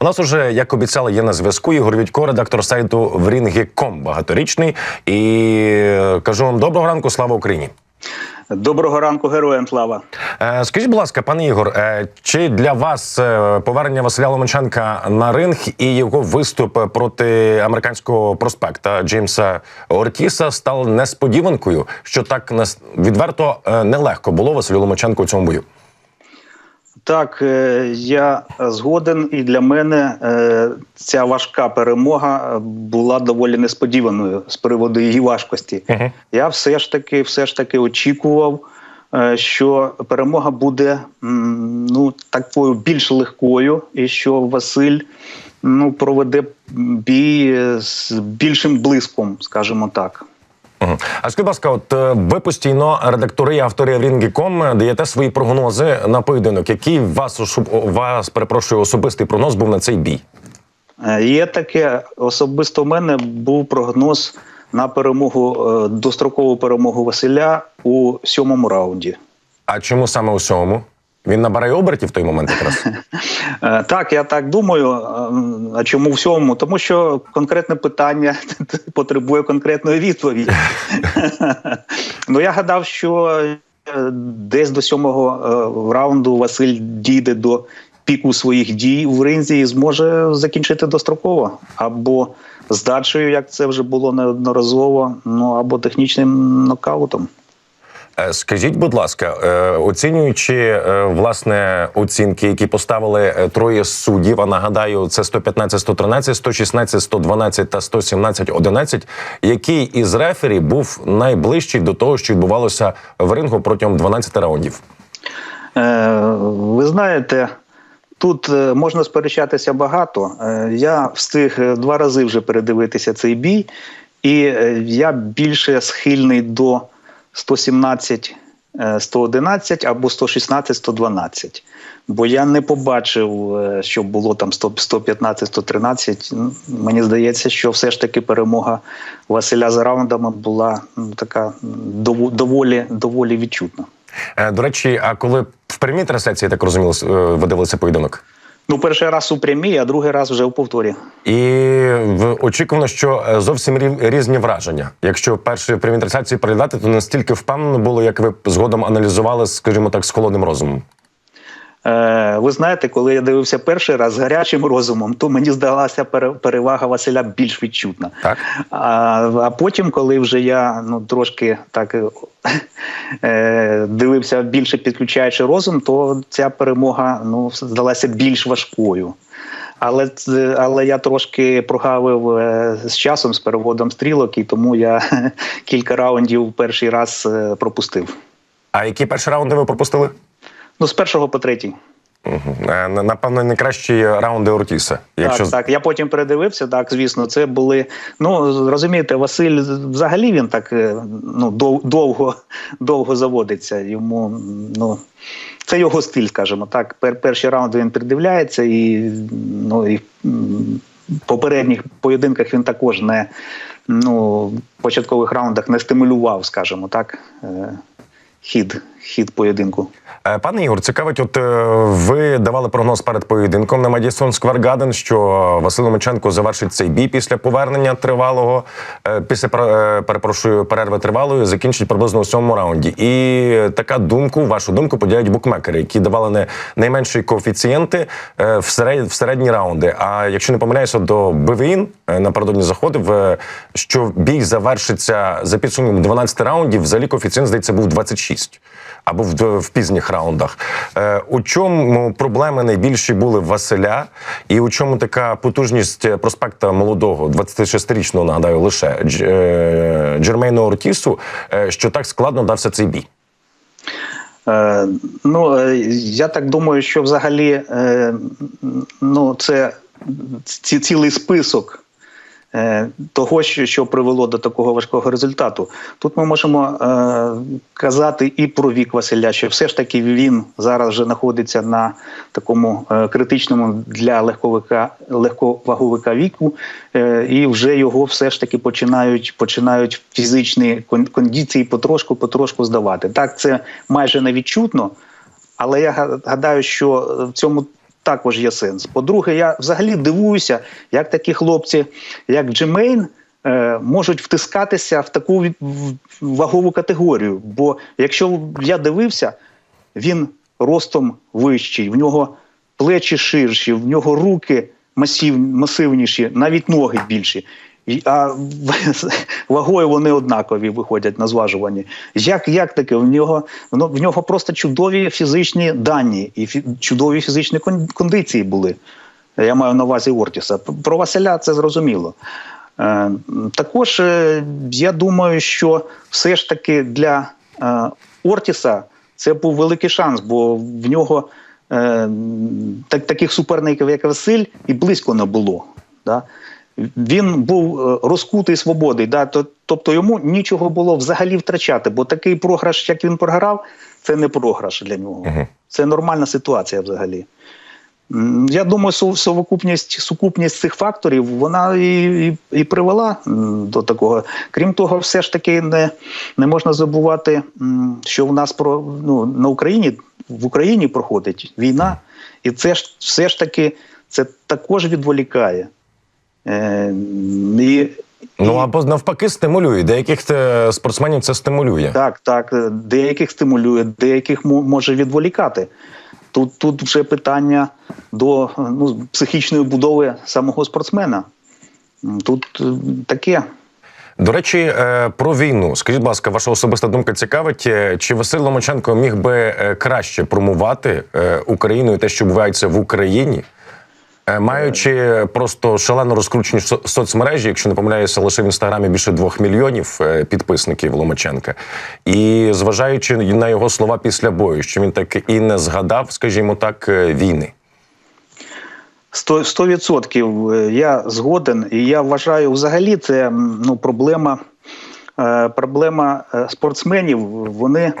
У нас уже, як обіцяли, є на зв'язку Ігор Відько, редактор сайту Врінги.ком багаторічний. І е, кажу вам доброго ранку, слава Україні. Доброго ранку, героям слава. Е, Скажіть, будь ласка, пане Ігор, е, чи для вас повернення Василя Ломаченка на ринг і його виступ проти американського проспекта Джеймса Ортіса став несподіванкою, що так відверто нелегко було Василю Ломаченку у цьому бою? Так, е, я згоден, і для мене е, ця важка перемога була доволі несподіваною з приводу її важкості. Мгм. Я все ж таки, все ж таки очікував, е, що перемога буде ну такою більш легкою, і що Василь ну проведе бій з більшим блиском, скажімо так. А скажіть, будь ласка, от е, ви постійно редактори і автори Рінгі.ком даєте свої прогнози на поєдинок. Який вас у вас перепрошую особистий прогноз був на цей бій? Е, Є таке особисто в мене був прогноз на перемогу е, дострокову перемогу Василя у сьомому раунді. А чому саме у сьому? Він набирає обертів в той момент якраз. Е, Так, я так думаю. Е, А чому в сьомому? Тому що конкретне питання потребує конкретної відповіді. Ну я гадав, що е, десь до сьомого раунду Василь дійде до піку своїх дій в ринзі і зможе закінчити достроково або здачею, як це вже було неодноразово, ну або технічним нокаутом. Е, Скажіть, будь ласка, е, оцінюючи е, власне оцінки, які поставили троє суддів, а нагадаю, це 115, 113, 116, 112 та 117, 11, який із рефері був найближчий до того, що відбувалося в рингу протягом 12 раундів? Ви знаєте, тут можна сперечатися багато. Я встиг два рази вже передивитися цей бій, і я більше схильний до 117 е, 111 або 116 112. Бо я не побачив, е, що було там 100 115 113. Ну, Мені здається, що все ж таки перемога Василя за раундами була ну, така доволі, доволі відчутна. Е, До речі, а коли в прямій трансляції, так розуміло, с- е, ви дивилися поєдинок? Ну, перший раз у прямій, а другий раз вже у повторі. І очікувано, що е, зовсім різні враження. Якщо перші прямі трансляції переглядати, то настільки впевнено було, як ви згодом аналізували, скажімо так, з холодним розумом. Е, ви знаєте, коли я дивився перший раз з гарячим розумом, то мені здалася перевага Василя більш відчутна. Так. А, а потім, коли вже я ну трошки так е, е, дивився більше підключаючи розум, то ця перемога ну здалася більш важкою. Але але я трошки прогавив е, з часом, з переводом стрілок, і тому я кілька раундів перший раз пропустив. А які перші раунди ви пропустили? Ну, з першого по третій. Е, Напевно, найкращі раунди Ортіса. Якщо Так, так. Я потім передивився. Так, звісно, це були. Ну розумієте, Василь взагалі він так е, ну довго довго заводиться. Йому ну це його стиль, скажімо так. Пер, перші раунди він придивляється, і ну і в попередніх поєдинках він також не ну в початкових раундах не стимулював, скажімо так, е, хід, хід поєдинку. Е, Пане Ігор, цікавить, от е, ви давали прогноз перед поєдинком на Madison Square що Василь Ломаченко завершить цей бій після повернення тривалого, е, після пер- перепрошую перерви тривалої, закінчить приблизно у сьомому раунді. І така думку, вашу думку, поділяють букмекери, які давали не найменші коефіцієнти в серед- в середні раунди. А якщо не помиляюся, до БВІН напередодні заходив, що бій завершиться за підсумком 12 раундів. Взагалі коефіцієнт здається був 26 або в, в пізніх раундах. Е, у чому проблеми найбільші були Василя, і у чому така потужність проспекта молодого, 26-річного, нагадаю, лише Дж- е, Джермейну Ортісу, е, що так складно дався цей бій? Е, ну, е, я так думаю, що взагалі е, ну, це ці, цілий список е, того, що, привело до такого важкого результату. Тут ми можемо е, казати і про вік Василя, що все ж таки він зараз вже знаходиться на такому е, критичному для легковика, легковаговика віку, е, і вже його все ж таки починають, починають фізичні кон- кондиції потрошку, потрошку здавати. Так, це майже невідчутно, але я га- гадаю, що в цьому також є сенс. По-друге, я взагалі дивуюся, як такі хлопці, як Джемейн, е, можуть втискатися в таку вагову категорію. Бо якщо я дивився, він ростом вищий, в нього плечі ширші, в нього руки масивніші, навіть ноги більші. А вагою вони однакові виходять на зважуванні. Як, як таке? В нього, в нього просто чудові фізичні дані і фі, чудові фізичні кондиції були. Я маю на увазі Ортіса. Про Василя це зрозуміло. Е, також е, я думаю, що все ж таки для е, Ортіса це був великий шанс, бо в нього е, так, таких суперників, як Василь, і близько не було. Да? Він був е, розкутий свободою, да? то- тобто йому нічого було взагалі втрачати, бо такий програш, як він програв, це не програш для нього. Це нормальна ситуація взагалі. Я думаю, совокупність, сукупність цих факторів вона і, і, і привела до такого. Крім того, все ж таки не, не можна забувати, що в нас про ну, на Україні в Україні проходить війна, і це ж все ж таки це також відволікає. Е, і, Ну або навпаки стимулює. Деяких е, спортсменів це стимулює. так, так, е, деяких стимулює, деяких може відволікати. Тут, тут вже питання до е, ну, психічної будови самого спортсмена. Тут е, таке. До речі, е, про війну. Скажіть, будь ласка, ваша особиста думка цікавить, е, чи Василь Ломаченко міг би е, краще промувати е, Україну і те, що відбувається в Україні, е, маючи просто шалено розкручені соцмережі, якщо не помиляюся, лише в інстаграмі більше двох мільйонів е, підписників Ломаченка, і зважаючи на його слова після бою, що він так і не згадав, скажімо так, е, війни. Сто відсотків е, я згоден, і я вважаю, взагалі це ну, проблема, е, проблема е, спортсменів. Вони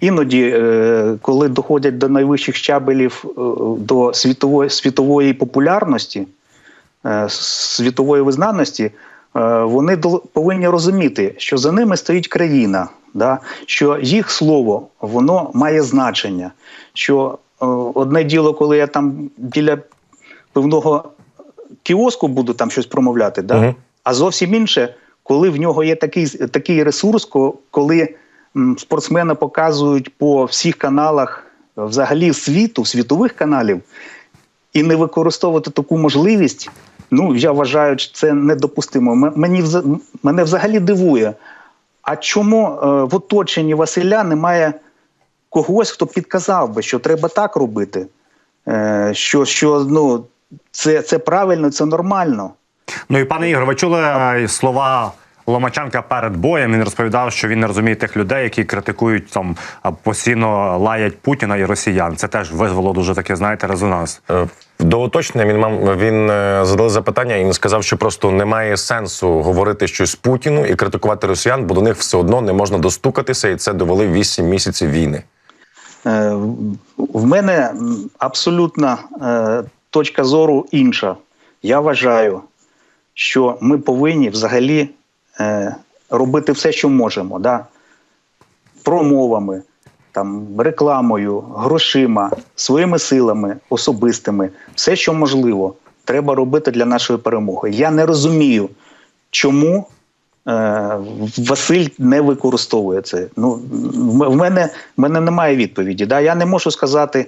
іноді, е, коли доходять до найвищих щабелів, е, до світової, світової популярності, е, світової визнаності, вони повинні розуміти, що за ними стоїть країна, да? що їх слово воно має значення. Що одне діло, коли я там біля певного кіоску буду там щось промовляти, да? А зовсім інше, коли в нього є такий, такий ресурс, коли м, спортсмени показують по всіх каналах е, взагалі світу, світових каналів, і не використовувати таку можливість, ну я вважаю, що це недопустимо. Мені мене взагалі дивує. А чому е, в оточенні Василя немає когось, хто підказав би, що треба так робити? Е, що що ну, це, це правильно, це нормально. Ну і пане Ігор, ви чули слова Ломаченка перед боєм? Він розповідав, що він не розуміє тих людей, які критикують там постійно лаять Путіна і росіян. Це теж визвало дуже таке, знаєте, резонанс. Е, До уточнення він мав він е, задали запитання, і він сказав, що просто немає сенсу говорити щось Путіну і критикувати росіян, бо до них все одно не можна достукатися, і це довели 8 місяців війни. Е, В мене абсолютна точка зору інша. Я вважаю, що ми повинні взагалі робити все, що можемо. Да? Промовами, там, рекламою, грошима, своїми силами особистими, все, що можливо, треба робити для нашої перемоги. Я не розумію, чому е, Василь не використовує це. Ну, в мене, в мене немає відповіді. Да? Я не можу сказати,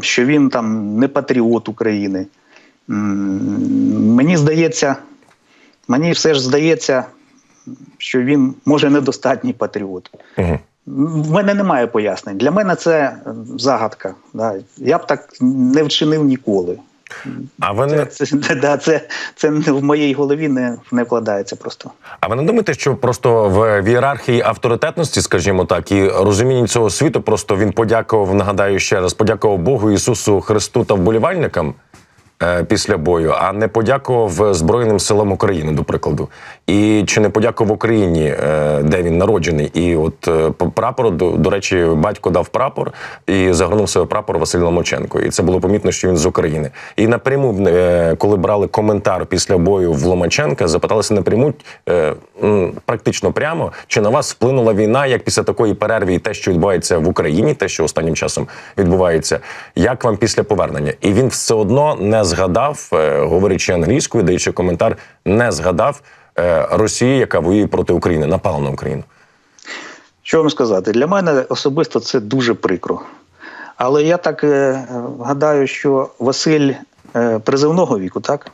що він там не патріот України. Мені здається, мені все ж здається, що він може недостатній патріот. Угу. В мене немає пояснень. Для мене це е, загадка. Да. Я б так не вчинив ніколи. А ви Це, не це, да, це, це в моїй голові не, не вкладається просто. а ви не думаєте, що просто в, в ієрархії авторитетності, скажімо так, і розумінні цього світу, просто він подякував, нагадаю ще раз, подякував Богу Ісусу Христу та вболівальникам. Е, після бою, а не подякував Збройним силам України, до прикладу. І чи не подякував Україні, е, де він народжений? І от е, по прапору, до, до речі, батько дав прапор і загорнув себе прапор Василь Ломаченко. І це було помітно, що він з України. І напряму, е, коли брали коментар після бою в Ломаченка, запиталися напряму практично прямо, чи на вас вплинула війна, як після такої перерви і те, що відбувається в Україні, те, що останнім часом відбувається, як вам після повернення? І він все одно не згадав, говорячи англійською, даючи коментар, не згадав Росії, яка воює проти України, напала на Україну. Що вам сказати? Для мене особисто це дуже прикро. Але я так е, гадаю, що Василь е, призивного віку, так?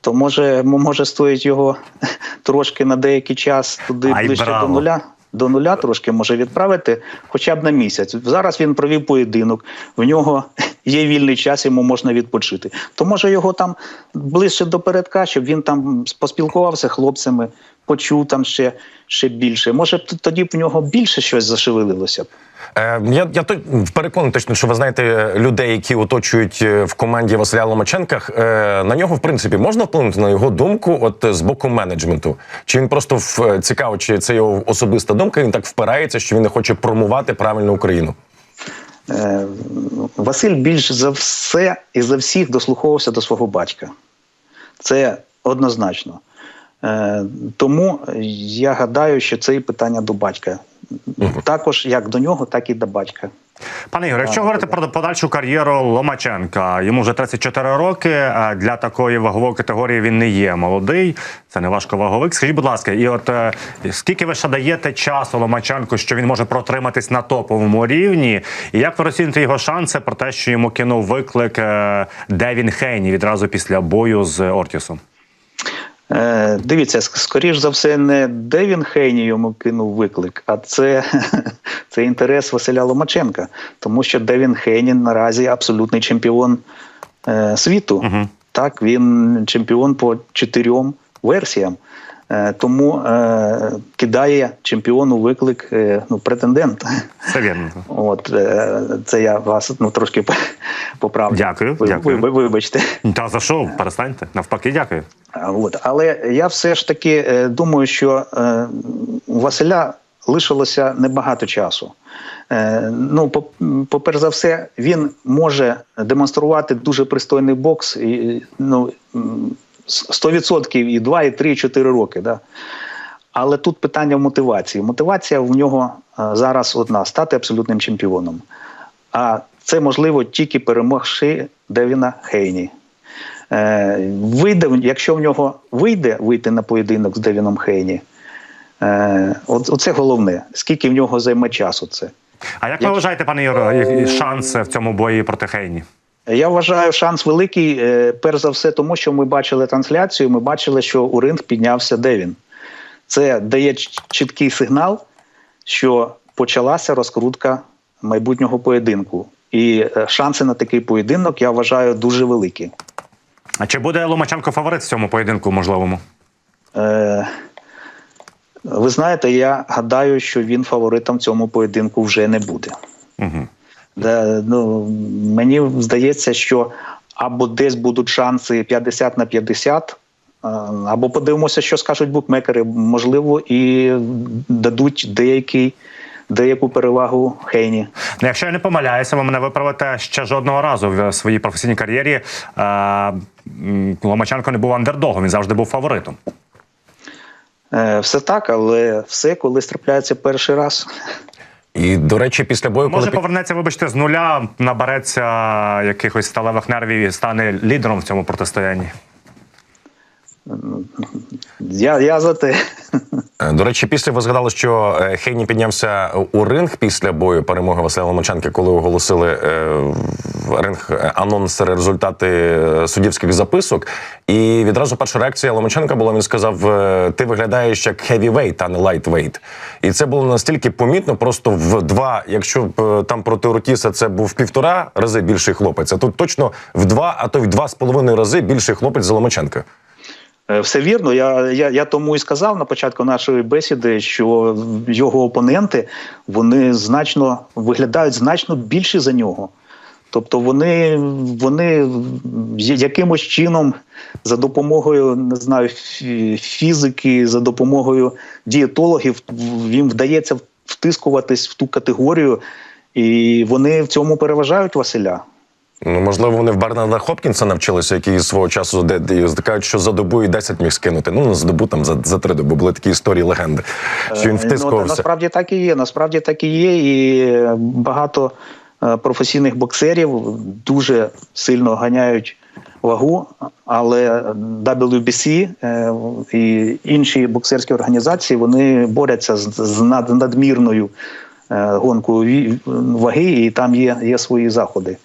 То може, може стоїть його трошки на деякий час туди Ай, ближче браво. до нуля. До нуля трошки може відправити хоча б на місяць. Зараз він провів поєдинок, в нього є вільний час, йому можна відпочити. То може його там ближче до передка, щоб він там поспілкувався з хлопцями, почув там ще, ще більше. Може тоді б в нього більше щось зашевелилося б. Е, я я переконаний точно, що ви знаєте людей, які оточують е, в команді Василя Ломаченка. Е, на нього, в принципі, можна вплинути на його думку, от е, з боку менеджменту. Чи він просто в е, цікаво, чи це його особиста думка? Він так впирається, що він не хоче промувати правильно Україну. Е, Василь більш за все і за всіх дослуховувався до свого батька. Це однозначно. Е, Тому я гадаю, що це і питання до батька. Також як до нього, так і до батька. Пане Ігор, якщо говорити про подальшу кар'єру Ломаченка, йому вже 34 роки. Для такої вагової категорії він не є молодий. Це не важковаговик. Скажіть, будь ласка, і от е, скільки ви ще даєте часу Ломаченку, що він може протриматись на топовому рівні? І як ви розцінюєте його шанси про те, що йому кинув виклик е, Девін Хейні відразу після бою з Ортісом? Е, Дивіться, скоріш за все, не Девін Хейні йому кинув виклик, а це, це інтерес Василя Ломаченка. Тому що Девін Хейні наразі абсолютний чемпіон е, світу. Угу. Так, він чемпіон по чотирьом версіям. Е, тому е, кидає чемпіону виклик ну, ну, претендент. Це вірно. От е, це я вас ну трошки поправлю. Дякую, Ви- дякую. ви- вибачте. Та за що? Перестаньте. Навпаки, дякую. От. Але я все ж таки е, думаю, що е, у Василя лишилося небагато часу. Е, ну, по- по-перш за все, він може демонструвати дуже пристойний бокс і, ну, 100% і 2, і 3, і 4 роки. Да? Але тут питання в мотивації. Мотивація в нього е, зараз одна стати абсолютним чемпіоном. А це можливо тільки перемогши Девіна Хейні. Е, вийде, якщо в нього вийде вийти на поєдинок з Девіном Хейні, е, оце головне. Скільки в нього займе часу це. А як ви вважаєте, пане які шанси в цьому бої проти Хейні? Я вважаю шанс великий, е, перш за все, тому що ми бачили трансляцію, ми бачили, що у ринг піднявся Девін. Це дає чіткий сигнал, що почалася розкрутка майбутнього поєдинку. І е, шанси на такий поєдинок я вважаю дуже великі. А чи буде Ломаченко фаворит в цьому поєдинку можливому? Е, ви знаєте, я гадаю, що він фаворитом в цьому поєдинку вже не буде. Угу. Де, ну, мені здається, що або десь будуть шанси 50 на 50, е, або подивимося, що скажуть букмекери. Можливо, і дадуть деякий, деяку перевагу Хейні. Ну, якщо я не помиляюся, ви мене виправите ще жодного разу в своїй професійній кар'єрі. Е, Ломаченко не був андердогом, він завжди був фаворитом. Е, все так, але все, коли трапляється перший раз. І до речі, після бою, Може, коли повернеться, вибачте, з нуля, набереться якихось сталевих нервів і стане лідером в цьому протистоянні. Я, я за те. Е, До речі, після ви згадали, що е, Хейні піднявся у ринг після бою перемоги Василя Ломаченка, коли оголосили е, ринг е, анонс результати е, суддівських записок. І відразу перша реакція Ломаченка була: він сказав: е, Ти виглядаєш як heavyweight, а не lightweight. І це було настільки помітно, просто в два, якщо б там проти Орутіса це був в півтора рази більший хлопець, а тут точно в два, а то й в два з половиною рази більший хлопець за Ломаченка. Все вірно. Я, я, я тому і сказав на початку нашої бесіди, що його опоненти вони значно виглядають значно більше за нього. Тобто вони, вони якимось чином за допомогою не знаю, фізики, за допомогою дієтологів їм вдається втискуватись в ту категорію, і вони в цьому переважають Василя. Ну, можливо, вони в Бернарда Хопкінса навчилися, який свого часу де, де, кажуть, що за добу і 10 міг скинути. Ну, за добу, там за, за три доби були такі історії легенди, що він Е, Ну, втискувався. насправді так і є. Насправді так і є. І багато професійних боксерів дуже сильно ганяють вагу, але WBC е, і інші боксерські організації вони борються з, з над, надмірною е, гонкою ваги, і там є, є свої заходи.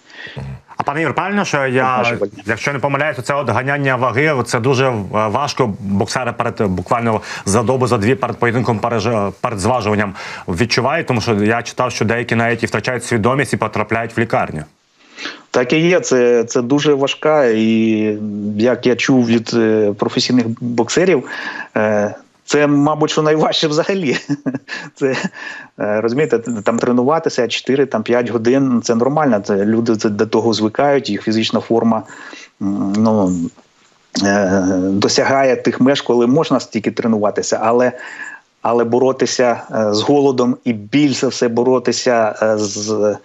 А пане Ігор, правильно, що я, якщо не помиляюся, це от ганяння ваги. Це дуже важко. Боксери перед буквально за добу, за дві перед поєдинком переж- перед зважуванням відчувають, тому що я читав, що деякі навіть і втрачають свідомість і потрапляють в лікарню. Так і є, це, це дуже важка, і як я чув від е, професійних боксерів, е, це, мабуть, що найважче взагалі. Це е, розумієте, там тренуватися 4-5 годин це нормально. Це люди до того звикають, їх фізична форма ну, е, досягає тих меж, коли можна стільки тренуватися, але. Але боротися е, з голодом і більш за все боротися з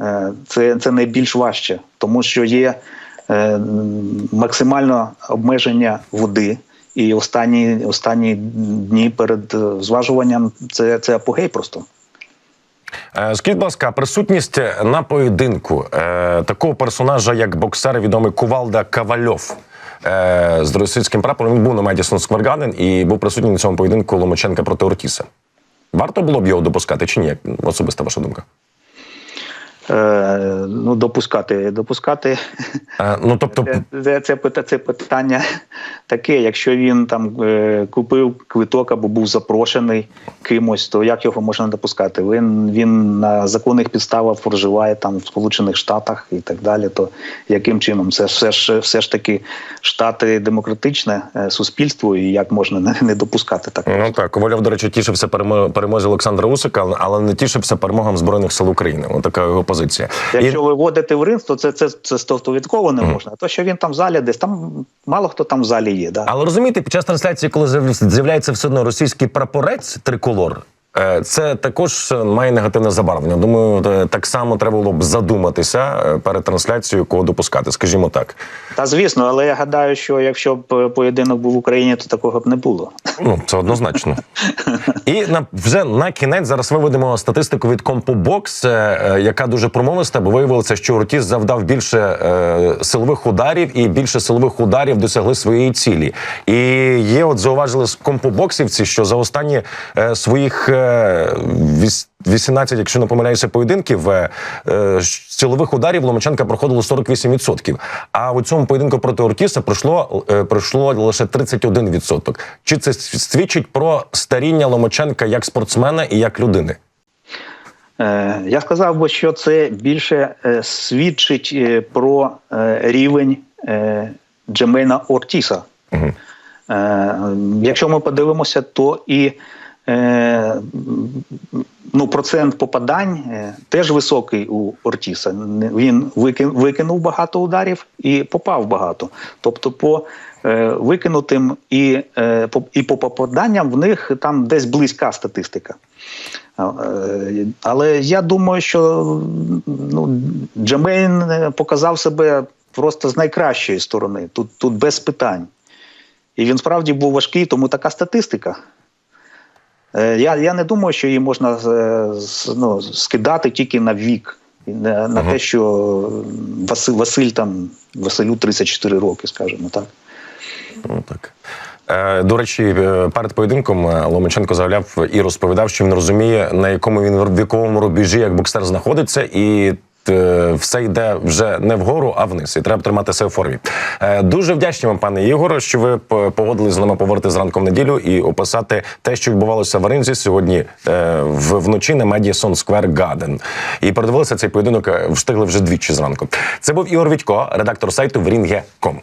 е, це, це найбільш важче, тому що є е, максимальне обмеження води. І останні, останні дні перед е, зважуванням це, це апогей просто. Е, Скажіть, будь ласка, присутність на поєдинку такого персонажа, як боксер, відомий Кувалда Кавальов. З російським прапором він був на Медісон Сквергаден і був присутній на цьому поєдинку Ломаченка проти Ортіса. Варто було б його допускати чи ні? Особиста ваша думка? Е, ну, допускати, допускати Е, Ну тобто, Це, це, це, це питання таке. Якщо він там е, купив квиток або був запрошений кимось, то як його можна допускати? Він, він на законних підставах проживає там в Сполучених Штатах і так далі. То яким чином? Це все ж все ж таки штати демократичне суспільство, і як можна не, не допускати так? Ну так, Ковальов, до речі, тішився перемо- перемозі Олександра Усика, але не тішився перемогам Збройних сил України. Ось така його позиція. Якщо виводити в ринг, то це, це, це стовідково не можна. Mm. то, що він там в залі десь, там мало хто там в залі є. Да? Але розумієте, під час трансляції, коли з'яв- з'являється все одно російський прапорець триколор. Е, Це також має негативне забарвлення. Думаю, е, так само треба було б задуматися е, перед трансляцією, кого допускати, скажімо так. Та звісно, але я гадаю, що якщо б поєдинок був в Україні, то такого б не було. Ну, це однозначно. І на вже на кінець зараз виведемо статистику від Компобокс, яка дуже промовиста, бо виявилося, що Ортіс завдав більше е, силових ударів, і більше силових ударів досягли своєї цілі. І є, от зауважили з компобоксівці, що за останні е, своїх 18, якщо не помиляюся, поєдинків е, е, силових ударів Ломаченка проходило 48%. А у цьому поєдинку проти Ортіса пройшло, е, пройшло лише 31%. Чи це свідчить про старіння Ломаченка як спортсмена і як людини? Я сказав би, що це більше свідчить про рівень Джемейна Ортіса. Е, Якщо ми подивимося, то і ну, процент попадань е, теж високий у Ортіса. Він викинув багато ударів і попав багато. Тобто, по е, викинутим і, е, і по попаданням в них там десь близька статистика. Е, Але я думаю, що ну, Джамейн е, показав себе просто з найкращої сторони. Тут, тут без питань. І він справді був важкий, тому така статистика. Е, Я, я не думаю, що її можна е, ну, скидати тільки на вік, на, на те, що Василь, Василь там, Василю 34 роки, скажімо так. Ну так. Е, До речі, перед поєдинком Ломаченко заявляв і розповідав, що він розуміє, на якому він віковому рубежі як боксер знаходиться, і все йде вже не вгору, а вниз. І треба триматися в формі. Е, Дуже вдячні вам, пане Ігоре, що ви погодились з нами поговорити зранку в неділю і описати те, що відбувалося в Оринзі сьогодні е, вночі на Медісон Сквер Гаден. І передивилися цей поєдинок, е, встигли вже двічі зранку. Це був Ігор Вітько, редактор сайту Врінге.ком.